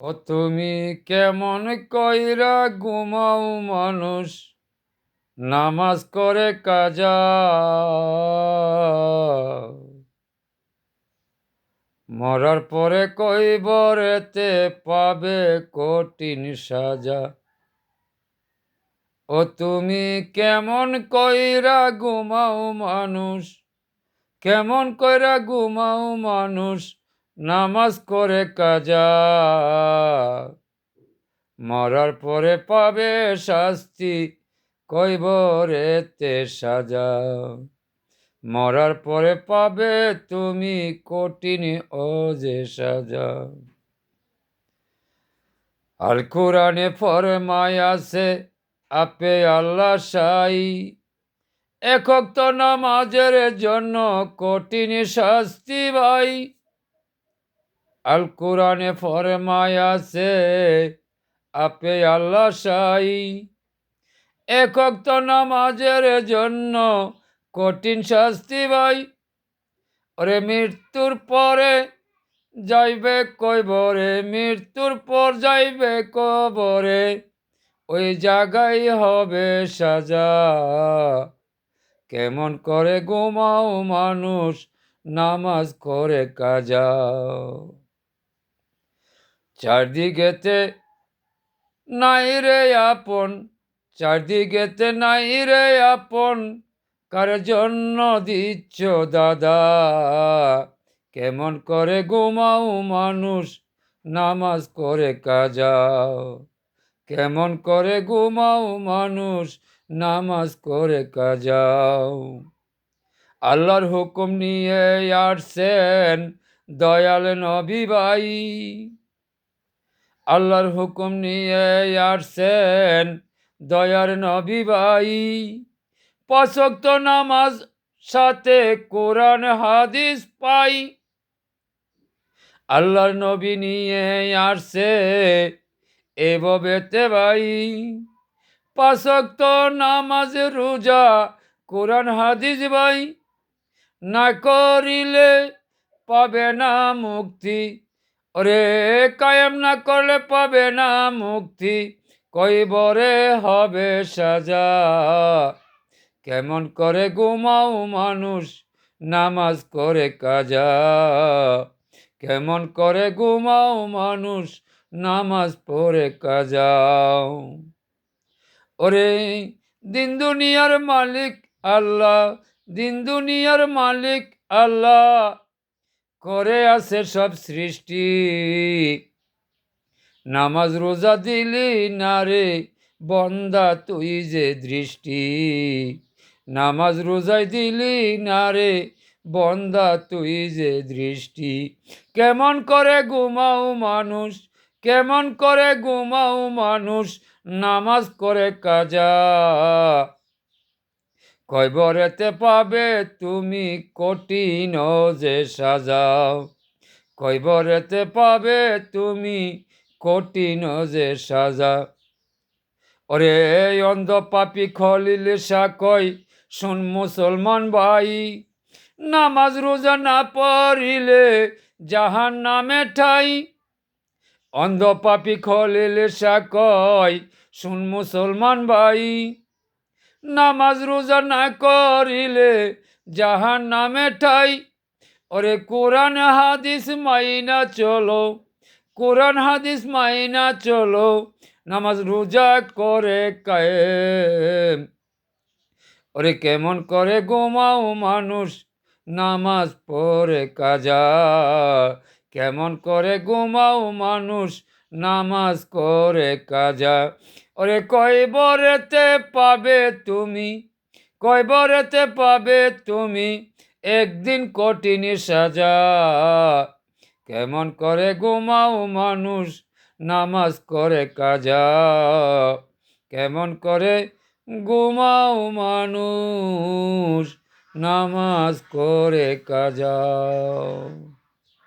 ও তুমি কেমন কইরা ঘুমাও মানুষ? নামাজ করে কাজা। মরার পরে কইবরেতে পাবে কঠিন সাজা। ও তুমি কেমন কইরা ঘুমাও মানুষ? কেমন কইরা ঘুমাও মানুষ? নামাজ করে কাজা। মরার পরে পাবে শাস্তি কইবরেতে সাজা। মরার পরে পাবে তুমি কঠিন যে সাজা। আল কোরআনে ফরমায় আছে, আপে আল্লাহ সাই। একক তো নামাজের জন্য কঠিন শাস্তি ভাই। আল কোরআনে ফরমায় আছে আপে আল্লাহ সাই একক তো নামাজের জন্য কঠিন শাস্তি ভাই, ওরে মৃত্যুর পরে যাইবে কইবরে মৃত্যুর পর যাইবে কবরে, ওই জায়গায় হবে সাজা। কেমন করে ঘুমাও মানুষ, নামাজ করে কাজা। চারদিকেতে নাই রে আপন চারদিকেতে নাই রে আপন। কার জন্য দিচ্ছ দাদা? কেমন করে ঘুমাও মানুষ, নামাজ করে কাজাও কেমন করে ঘুমাও মানুষ, নামাজ করে কাজাও আল্লাহর হুকুম নিয়ে আসছেন দয়াল নবী ভাই। আল্লাহর হুকুম নিয়ে আসছেন দয়ার নবী ভাই। পশক্ত নামাজ সাথে কোরআন, হাদিস পাই। আল্লাহর নবী নিয়ে আসছে এভাবেতে ভাই। পাশক্ত নামাজ, রোজা, কোরআন, হাদিস ভাই। না করিলে পাবে না মুক্তি। ওরে কায়েম না করলে পাবে না মুক্তি কইবরে হবে সাজা। কেমন করে ঘুমাও মানুষ, নামাজ করে কাজা। কেমন করে ঘুমাও মানুষ, নামাজ পড়ে কাজাও ওরে দিন দুনিয়ার মালিক আল্লাহ, দিন দুনিয়ার মালিক আল্লাহ। করে আছে সব সৃষ্টি। নামাজ রোজা দিলি না রে বন্দা, তুই যে দৃষ্টি। নামাজ রোজাই দিলি না রে বন্দা, তুই যে দৃষ্টি। কেমন করে ঘুমাও মানুষ, কেমন করে ঘুমাও মানুষ, নামাজ করে কাজা। কয়বরেতে পাবে তুমি কঠিন যে সাজাও কয়বরেতে পাবে তুমি কঠিন যে সাজা? ওরে অন্ধ পাপি খলিল কয় শুন মুসলমান ভাই, নামাজ রোজা না পড়িলে জাহান নামে ঠাই। অন্ধ পাপি খলিল কয় শুন মুসলমান ভাই নামাজ রোজা না করিলে জাহান নামে ঠাই। ওরে কোরআন হাদিস মাইনা চলো, কোরআন হাদিস মাইনা চলো, নামাজ রোজা করে কায়েম। ওরে কেমন করে গোমাও মানুষ, নামাজ পড়ে কাজা। কেমন করে গোমাও মানুষ নামাজ করে কাজা। ওরে, কয় বরেতে পাবে তুমি? কয় বরেতে পাবে তুমি? একদিন কঠিন সাজা। কেমন করে ঘুমাও মানুষ, নামাজ করে কাজা। কেমন করে ঘুমাও মানুষ, নামাজ করে কাজা।